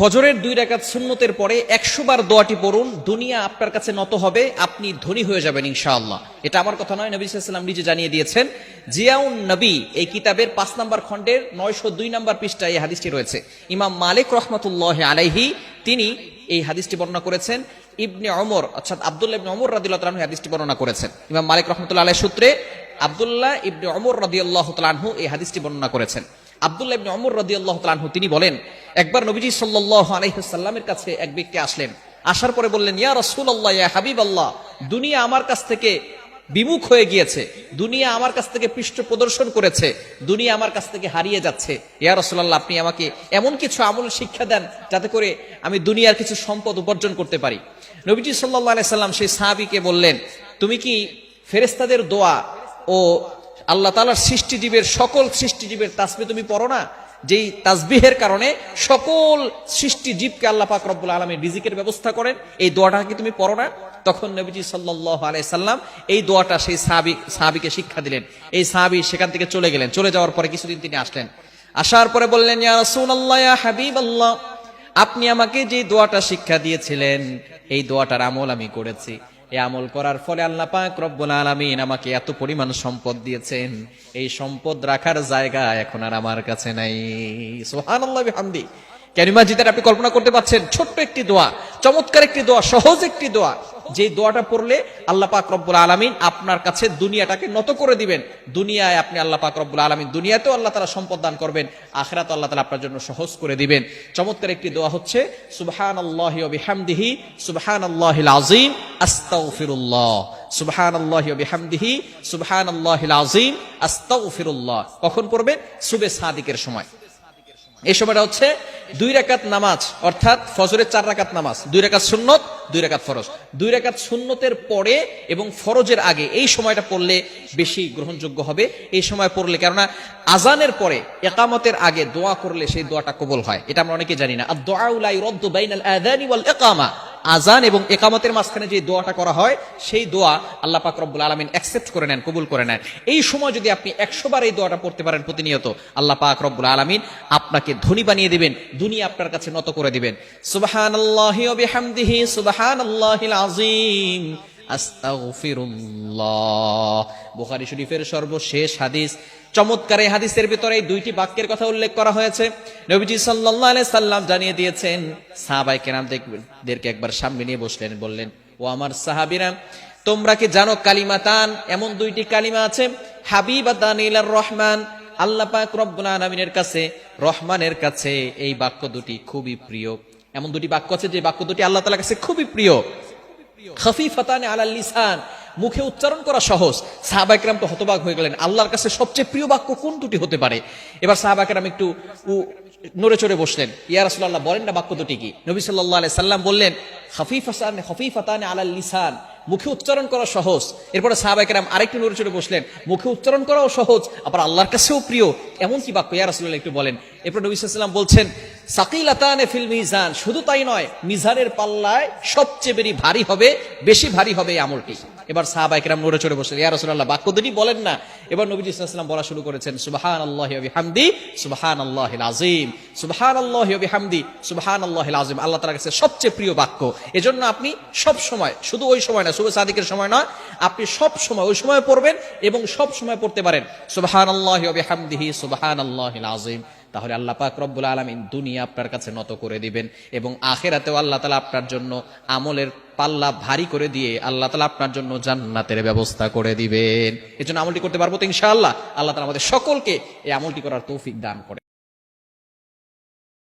ফজরের দুই রাকাত সুন্নতের পরে একশো বার দোয়াটি পড়ুন, দুনিয়া আপনার কাছে নত হবে, আপনি ধনী হয়ে যাবেন ইনশাআল্লাহ। এটা আমার কথা নয়, নবী সাল্লাম নিজে জানিয়ে দিয়েছেন, জিয়াউন নবী এই কিতাবের পাঁচ নম্বর খণ্ডের নয়শো দুই নম্বর পৃষ্ঠায় এই হাদিসটি রয়েছে। ইমাম মালিক রহমতুল্লাহ আলাইহি, তিনি এই হাদিসটি বর্ণনা করেছেন, ইবনে অমর অর্থাৎ আব্দুল্লাহ ইবনে অমর রাদিল্লাহ এই হাদিসটি বর্ণনা করেছেন। ইমাম মালিক রহমতুল্লাহ আলাই সূত্রে আব্দুল্লাহ ইবনে অমর রাদিয়াল্লাহ তালাহু এই হাদিসটি বর্ণনা করেছেন। আব্দুল্লাহ ইবনে অমর তাআলা আনহু, তিনি বলেন, একবার নবীজি সাল্লাল্লাহু আলাইহি সাল্লামের কাছে এক ব্যক্তি আসলেন। আসার পরে বললেন, ইয়া রাসূলুল্লাহ, ইয়া হাবিবাল্লাহ, দুনিয়া আমার কাছ থেকে বিমুখ হয়ে গিয়েছে, দুনিয়া আমার কাছ থেকে পৃষ্ঠ প্রদর্শন করেছে, দুনিয়া আমার কাছ থেকে হারিয়ে যাচ্ছে। ইয়া রাসূলুল্লাহ, আপনি আমাকে এমন কিছু আমল শিক্ষা দেন যাতে করে আমি দুনিয়ার কিছু সম্পদ উপার্জন করতে পারি। নবীজি সাল্লাল্লাহু আলাইহি সাল্লাম সেই সাহাবীকে বললেন, তুমি কি ফেরেশতাদের দোয়া ও আল্লাহ তালার সৃষ্টিজীবের সকল সৃষ্টিজীবের তাসবি তুমি পড়ো না, যেই তাসবিহের কারণে সকল সৃষ্টিজীবকে আল্লাহ পাক রব্বুল আলমী রিজিকের ব্যবস্থা করেন, এই দোয়াটা কি তুমি পড়ো না? তখন নবীজি সাল্লাহ আলাই সাল্লাম এই দোয়াটা সেই সাহাবি, সাহাবিকে শিক্ষা দিলেন। এই সাহাবি সেখান থেকে চলে গেলেন। চলে যাওয়ার পরে কিছুদিন তিনি আসলেন। আসার পরে বললেন ইয়া হাবিবাল্লাহ, আপনি আমাকে যে দোয়াটা শিক্ষা দিয়েছিলেন, এই দোয়াটার আমল আমি করেছি। এই আমল করার ফলে আল্লাহ পাক রব্বুল আলমিন আমাকে এত পরিমাণ সম্পদ দিয়েছেন। এই সম্পদ রাখার জায়গা এখন আর আমার কাছে নাই। সুবহানাল্লাহ, বিহামদি। ক্যারিমা জিতার আপনি কল্পনা করতে পারছেন? ছোট্ট একটি দোয়া, চমৎকার একটি দোয়া, সহজ একটি দোয়া। যে দোয়াটা পড়লে আল্লাহ পাক রব্বুল আলামিন আপনার কাছে দুনিয়াটাকে নত করে দিবেন। দুনিয়ায় আপনি আল্লাহ পাক রব্বুল আলামিন দুনিয়াতেও আল্লাহ তাআলা সম্পদ দান করবেন আখিরাত আল্লাহ তাআলা আপনার জন্য সহজ করে দিবেন। চমৎকার একটি দোয়া হচ্ছে, সুবহানাল্লাহি ওয়া বিহামদিহি, সুবহানাল্লাহিল আযীম, আস্তাগফিরুল্লাহ। সুবহানাল্লাহি ওয়া বিহামদিহি, সুবহানাল্লাহিল আযীম, আস্তাগফিরুল্লাহ। কখন পড়বেন? সুবে সাদিকের সময়। এই সময়টা হচ্ছে দুই রাকাত নামাজ, অর্থাৎ ফজরের চার রাকাত নামাজ। দুই রাকাত সুন্নত, দুই রাকাত ফরজ। দুই রাকাত সুন্নতের পরে এবং ফরজের আগে এই সময়টা পড়লে বেশি গ্রহণযোগ্য হবে। এই সময় পড়লে, কেননা আজানের পরে, একামতের আগে দোয়া করলে সেই দোয়াটা কবল হয়। এটা আমরা অনেকে জানি না। আর দোয়া উলাই রদ্দ বাইনাল আদানি ওয়াল ইকামা। আজান এবং একামতের মাঝখানে যে দোয়াটা করা হয়, সেই দোয়া আল্লাহ পাক রব্বুল আলমিন অ্যাকসেপ্ট করে নেন, কবুল করে নেন। এই সময় যদি আপনি একশোবার এই দোয়াটা পড়তে পারেন প্রতিনিয়ত, আল্লাহ পাক রব্বুল আলমিন আপনাকে ধনী বানিয়ে দিবেন, দুনিয়া আপনার কাছে নত করে দিবেন। সুবাহান আজিম আস্তাগফিরুল্লাহ। বুখারী শরীফের সর্বশেষ হাদিস। চমৎকার এই হাদিসের ভিতরে এই দুইটি বাক্যের কথা উল্লেখ করা হয়েছে। নবীজি সাল্লাল্লাহু আলাইহি সাল্লাম জানিয়ে দিয়েছেন সাহাবাই কেরামদেরকে একবার সামনে নিয়ে বসলেন, বললেন, ও আমার সাহাবীরা, তোমরা কি জানো কালিমাতান? এমন দুইটি কালিমা আছে, হাবিবাতান ইলার রহমান। আল্লাহ পাক রব্বুল আলামিনের কাছে, রহমানের কাছে এই বাক্য দুটি খুবই প্রিয়। এমন দুটি বাক্য আছে যে বাক্য দুটি আল্লাহ তাআলার কাছে খুবই প্রিয়। খফিফাতানে আলাল লিসান। মুখে উচ্চারণ করা সহজ। সাহাবাইকরাম তো হতবাক হয়ে গেলেন। আল্লাহর কাছে সবচেয়ে প্রিয় বাক্য কোন দুটি হতে পারে? এবার সাহাবাইকরাম একটু নড়ে চড়ে বসলেন। ইয়া বলেন না বাক্য দুটি কি? নবী সাল্লাল্লাহু আলাইহি সাল্লাম বললেন, খফিফাতান, খফিফাতানে আলাল লিসান। মুখে উচ্চারণ করা সহজ। এরপরে সাহাবাইকরাম আরেকটু নড়ে চড়ে বসলেন। মুখে উচ্চারণ করাও সহজ, আবার আল্লাহর কাছেও প্রিয়। এমন কি বাক্য? ইয়া রাসূলুল্লাহ একটু বলেন। এরপর নবী সাল্লাম বলছেন সাকিলাতানে ফিল মিজান। শুধু তাই নয়, মিজানের পাল্লায় সবচেয়ে বেশি ভারী হবে, বেশি ভারী হবে এই আমলটি। এবার সাহাবাই কিরাম নড়ে চড়ে বসলেন, ইয়া রাসূলুল্লাহ, বাক্য দুটি বলেন না। এবার নবীজি সাল্লাল্লাহু বলা শুরু করেছেন, সুবহানাল্লাহি ওয়া বিহামদি, সুবহানাল্লাহিল আযীম, সুবহানাল্লাহি ওয়া বিহামদি, সুবহানাল্লাহিল আযীম। আল্লাহ তাআলার কাছে সবচেয়ে প্রিয় বাক্য। এজন্য আপনি সব সময়, শুধু ওই সময় না শুধু সাদিকের সময় নয়, আপনি সব সময় ওই সময় পড়বেন এবং সব সময় পড়তে পারেন, সুবহানাল্লাহি ওয়া বিহামদিহি, সুবহানাল্লাহিল আযীম। তাহলে আল্লাহ পাক রব্বুল আলমিন দুনিয়া আপনার কাছে নত করে দিবেন এবং আখেরাতেও আল্লাহ তালা আপনার জন্য আমলের পাল্লা ভারী করে দিয়ে আল্লাহ তালা আপনার জন্য জান্নাতের ব্যবস্থা করে দিবেন। এজন্য আমলটি করতে পারব তো ইনশাআল্লাহ। আল্লাহ তালা আমাদের সকলকে এই আমলটি করার তৌফিক দান করেন।